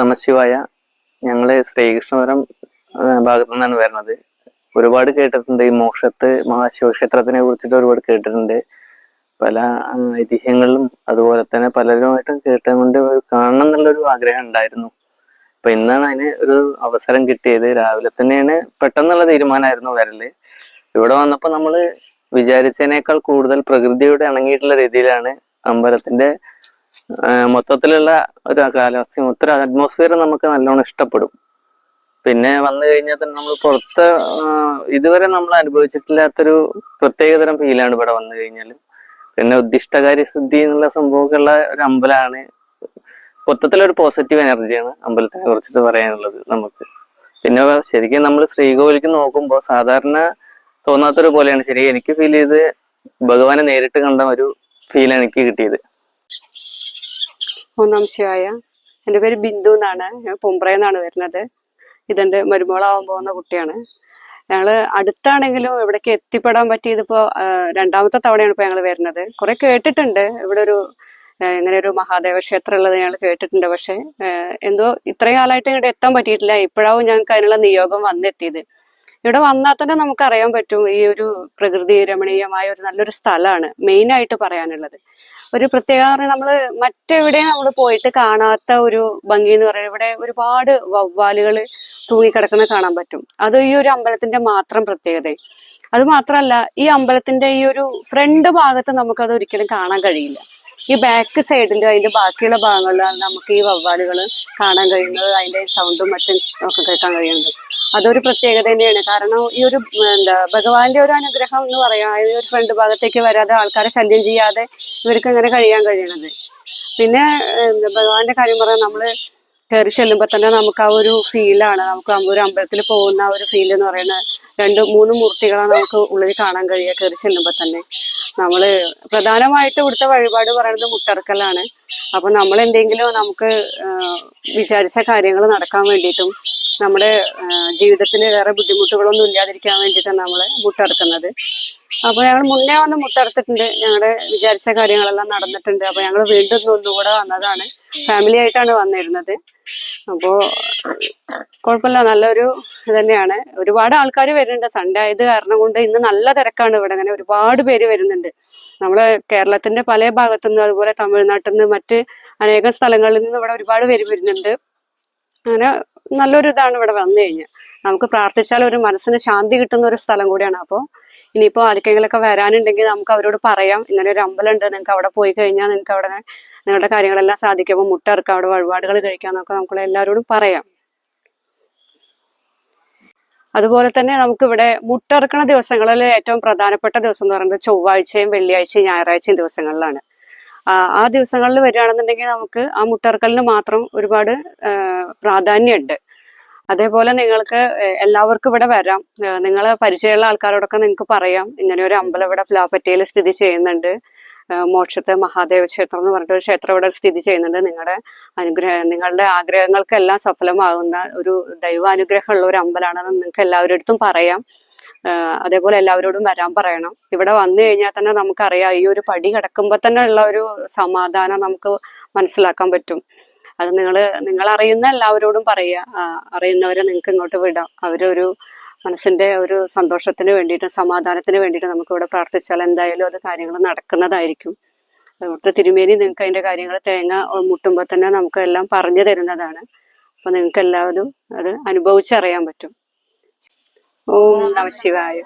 നമശിവായ. ഞങ്ങൾ ശ്രീകൃഷ്ണപുരം ഭാഗത്തു നിന്നാണ് വരുന്നത്. ഒരുപാട് കേട്ടിട്ടുണ്ട്. ഈ മോക്ഷത്ത് മഹാശിവക്ഷേത്രത്തിനെ കുറിച്ചിട്ട് ഒരുപാട് കേട്ടിട്ടുണ്ട്. പല ഐതിഹ്യങ്ങളിലും അതുപോലെ തന്നെ പലരുമായിട്ടും കേട്ടുകൊണ്ട് കാണണം എന്നുള്ളൊരു ആഗ്രഹം ഉണ്ടായിരുന്നു. അപ്പൊ ഇന്നാണ് അതിന് ഒരു അവസരം കിട്ടിയത്. രാവിലെ തന്നെയാണ് പെട്ടെന്നുള്ള തീരുമാനമായിരുന്നു വരൽ. ഇവിടെ വന്നപ്പോ നമ്മൾ വിചാരിച്ചതിനേക്കാൾ കൂടുതൽ പ്രകൃതിയോട് ഇണങ്ങിയിട്ടുള്ള രീതിയിലാണ് അമ്പലത്തിന്റെ മൊത്തത്തിലുള്ള ഒരു കാലാവസ്ഥയും മൊത്തം അറ്റ്മോസ്ഫിയർ നമുക്ക് നല്ലോണം ഇഷ്ടപ്പെടും. പിന്നെ വന്നു കഴിഞ്ഞാൽ തന്നെ നമ്മൾ പുറത്ത് ഇതുവരെ നമ്മൾ അനുഭവിച്ചിട്ടില്ലാത്തൊരു പ്രത്യേകതരം ഫീലാണ് ഇവിടെ വന്നു കഴിഞ്ഞാൽ പിന്നെ ഉദ്ദിഷ്ടകാര്യ സിദ്ധി എന്നുള്ള സംഭവമൊക്കെയുള്ള ഒരു അമ്പലമാണ് മൊത്തത്തിലൊരു പോസിറ്റീവ് എനർജിയാണ് അമ്പലത്തിനെ കുറിച്ചിട്ട് പറയാനുള്ളത് നമുക്ക്. പിന്നെ ശരിക്കും നമ്മൾ ശ്രീകോവിലേക്ക് നോക്കുമ്പോൾ സാധാരണ തോന്നാത്തൊരു പോലെയാണ്. ശരി എനിക്ക് ഫീൽ ചെയ്ത് ഭഗവാനെ നേരിട്ട് കണ്ട ഒരു ഫീൽ എനിക്ക് കിട്ടിയത്. ഒന്നാം ശിവായ എന്റെ പേര് ബിന്ദു എന്നാണ്. ഞാൻ പൊമ്പ്രയിൽ നിന്നാണ് വരുന്നത്. ഇതെന്റെ മരുമോളാവാൻ പോകുന്ന കുട്ടിയാണ്. ഞങ്ങൾ അടുത്താണെങ്കിലും ഇവിടേക്ക് എത്തിപ്പെടാൻ പറ്റിയത് ഇപ്പോൾ രണ്ടാമത്തെ തവണയാണ് ഇപ്പോൾ ഞങ്ങൾ വരുന്നത്. കുറെ കേട്ടിട്ടുണ്ട്. ഇവിടെ ഒരു ഇങ്ങനെ ഒരു മഹാദേവ ക്ഷേത്രം ഉള്ളത് ഞങ്ങൾ കേട്ടിട്ടുണ്ട്. പക്ഷെ എന്തോ ഇത്രയും കാലമായിട്ട് ഇവിടെ എത്താൻ പറ്റിയിട്ടില്ല. ഇപ്പോഴാവും ഞങ്ങൾക്ക് അതിനുള്ള നിയോഗം വന്നെത്തിയത്. ഇവിടെ വന്നാൽ തന്നെ നമുക്ക് അറിയാൻ പറ്റും. ഈ ഒരു പ്രകൃതി രമണീയമായ ഒരു നല്ലൊരു സ്ഥലമാണ് മെയിൻ ആയിട്ട് പറയാനുള്ളത്. ഒരു പ്രത്യേക നമ്മൾ മറ്റെവിടെയും നമ്മൾ പോയിട്ട് കാണാത്ത ഒരു ഭംഗി എന്ന് പറയുന്നത് ഇവിടെ ഒരുപാട് വവ്വാലുകൾ തൂങ്ങിക്കിടക്കുന്ന കാണാൻ പറ്റും. അത് ഈ ഒരു അമ്പലത്തിന്റെ മാത്രം പ്രത്യേകത. അത് മാത്രമല്ല ഈ അമ്പലത്തിന്റെ ഈ ഒരു ഫ്രണ്ട് ഭാഗത്ത് നമുക്കത് ഒരിക്കലും കാണാൻ കഴിയില്ല. ഈ ബാക്ക് സൈഡിലും അതിന്റെ ബാക്കിയുള്ള ഭാഗങ്ങളിലാണ് നമുക്ക് ഈ വവ്വാലുകൾ കാണാൻ കഴിയുന്നത് അതിന്റെ സൗണ്ടും മറ്റും ഒക്കെ കേൾക്കാൻ കഴിയുന്നത്. അതൊരു പ്രത്യേകത തന്നെയാണ്. കാരണം ഈ ഒരു എന്താ ഭഗവാന്റെ ഒരു അനുഗ്രഹം എന്ന് പറയാം. ഈ ഒരു ഫ്രണ്ട് ഭാഗത്തേക്ക് വരാതെ ആൾക്കാരെ ശല്യം ചെയ്യാതെ ഇവർക്ക് അങ്ങനെ കഴിയാൻ കഴിയണത്. പിന്നെ ഭഗവാന്റെ കാര്യം പറയാൻ നമ്മൾ കയറി ചെല്ലുമ്പോ തന്നെ നമുക്ക് ആ ഒരു ഫീലാണ് നമുക്ക് ഒരു അമ്പലത്തിൽ പോകുന്ന ആ ഒരു ഫീൽ എന്ന് പറയുന്നത് രണ്ട് മൂന്ന് മൂർത്തികളാണ് നമുക്ക് ഉള്ളിൽ കാണാൻ കഴിയുക കയറി ചെല്ലുമ്പോൾ തന്നെ. നമ്മൾ പ്രധാനമായിട്ട് ഇവിടുത്തെ വഴിപാട് പറയുന്നത് മുട്ടറക്കലാണ്. അപ്പൊ നമ്മൾ എന്തെങ്കിലും നമുക്ക് വിചാരിച്ച കാര്യങ്ങൾ നടക്കാൻ വേണ്ടിയിട്ടും നമ്മുടെ ജീവിതത്തിന് വേറെ ബുദ്ധിമുട്ടുകളൊന്നും ഇല്ലാതിരിക്കാൻ വേണ്ടിയിട്ടാണ് നമ്മൾ മുട്ടറക്കുന്നത്. അപ്പൊ ഞങ്ങൾ മുന്നേ വന്ന് മുട്ടറത്തിട്ടുണ്ട്. ഞങ്ങളുടെ വിചാരിച്ച കാര്യങ്ങളെല്ലാം നടന്നിട്ടുണ്ട്. അപ്പൊ ഞങ്ങൾ വീണ്ടും ഒന്നുകൂടെ വന്നതാണ്. ഫാമിലി ആയിട്ടാണ് വന്നിരുന്നത്. അപ്പോ കുഴപ്പമില്ല നല്ലൊരു തന്നെയാണ്. ഒരുപാട് ആൾക്കാർ വരുന്നുണ്ട്. സൺഡേ ആയത് കാരണം കൊണ്ട് ഇന്ന് നല്ല തിരക്കാണ് ഇവിടെ. അങ്ങനെ ഒരുപാട് പേര് വരുന്നുണ്ട്. നമ്മൾ കേരളത്തിന്റെ പല ഭാഗത്തു നിന്ന് അതുപോലെ തമിഴ്നാട്ടിൽ നിന്ന് മറ്റ് അനേകം സ്ഥലങ്ങളിൽ നിന്ന് ഇവിടെ ഒരുപാട് പേര് വരുന്നുണ്ട്. അങ്ങനെ നല്ലൊരു ഇതാണ് ഇവിടെ വന്നു കഴിഞ്ഞാൽ നമുക്ക് പ്രാർത്ഥിച്ചാൽ ഒരു മനസ്സിന് ശാന്തി കിട്ടുന്ന ഒരു സ്ഥലം കൂടിയാണ്. അപ്പോൾ ഇനിയിപ്പോൾ ആർക്കെങ്കിലൊക്കെ വരാനുണ്ടെങ്കിൽ നമുക്ക് അവരോട് പറയാം. ഇങ്ങനെ ഒരു അമ്പലം ഉണ്ട്. നിങ്ങൾക്ക് അവിടെ പോയി കഴിഞ്ഞാൽ നിങ്ങൾക്ക് അവിടെ നിങ്ങളുടെ കാര്യങ്ങളെല്ലാം സാധിക്കുമ്പോൾ മുട്ടയിറക്കാം അവിടെ വഴിപാടുകൾ കഴിക്കാന്നൊക്കെ നമുക്ക് എല്ലാവരോടും പറയാം. അതുപോലെ തന്നെ നമുക്ക് ഇവിടെ മുട്ടയിറക്കണ ദിവസങ്ങളിൽ ഏറ്റവും പ്രധാനപ്പെട്ട ദിവസം എന്ന് പറയുന്നത് ചൊവ്വാഴ്ചയും വെള്ളിയാഴ്ചയും ഞായറാഴ്ചയും ദിവസങ്ങളിലാണ്. ആ ദിവസങ്ങളിൽ വരികയാണെന്നുണ്ടെങ്കിൽ നമുക്ക് ആ മുട്ടറക്കലിന് മാത്രം ഒരുപാട് പ്രാധാന്യമുണ്ട്. അതേപോലെ നിങ്ങൾക്ക് എല്ലാവർക്കും ഇവിടെ വരാം. നിങ്ങളെ പരിചയമുള്ള ആൾക്കാരോടൊക്കെ നിങ്ങൾക്ക് പറയാം. ഇങ്ങനെ ഒരു അമ്പലം ഇവിടെ പ്ലാപ്പറ്റയിൽ സ്ഥിതി ചെയ്യുന്നുണ്ട്. മോക്ഷത്തെ മഹാദേവ ക്ഷേത്രം എന്ന് പറഞ്ഞിട്ട് ഒരു ക്ഷേത്രം ഇവിടെ സ്ഥിതി ചെയ്യുന്നുണ്ട്. നിങ്ങളുടെ അനുഗ്രഹ നിങ്ങളുടെ ആഗ്രഹങ്ങൾക്കെല്ലാം സഫലമാകുന്ന ഒരു ദൈവാനുഗ്രഹമുള്ള ഒരു അമ്പലമാണെന്ന് നിങ്ങൾക്ക് എല്ലാവരുടെ പറയാം. അതേപോലെ എല്ലാവരോടും വരാൻ പറയണം. ഇവിടെ വന്നു കഴിഞ്ഞാൽ തന്നെ നമുക്കറിയാം ഈ ഒരു പടി കിടക്കുമ്പോൾ തന്നെ ഉള്ള ഒരു സമാധാനം നമുക്ക് മനസ്സിലാക്കാൻ പറ്റും. അത് നിങ്ങൾ നിങ്ങൾ അറിയുന്ന എല്ലാവരോടും പറയുക. അറിയുന്നവരെ നിങ്ങൾക്ക് ഇങ്ങോട്ട് വിടാം. അവരൊരു മനസ്സിന്റെ ഒരു സന്തോഷത്തിന് വേണ്ടിയിട്ടും സമാധാനത്തിന് വേണ്ടിയിട്ടും നമുക്ക് ഇവിടെ പ്രാർത്ഥിച്ചാൽ എന്തായാലും അത് കാര്യങ്ങൾ നടക്കുന്നതായിരിക്കും. ഇവിടുത്തെ തിരുമേനി നിങ്ങൾക്ക് അതിന്റെ കാര്യങ്ങൾ തേങ്ങ മുട്ടുമ്പോൾ തന്നെ നമുക്ക് എല്ലാം പറഞ്ഞു തരുന്നതാണ്. അപ്പൊ നിങ്ങൾക്ക് എല്ലാവരും അത് അനുഭവിച്ചറിയാൻ പറ്റും. ഓം നമ ശിവായ.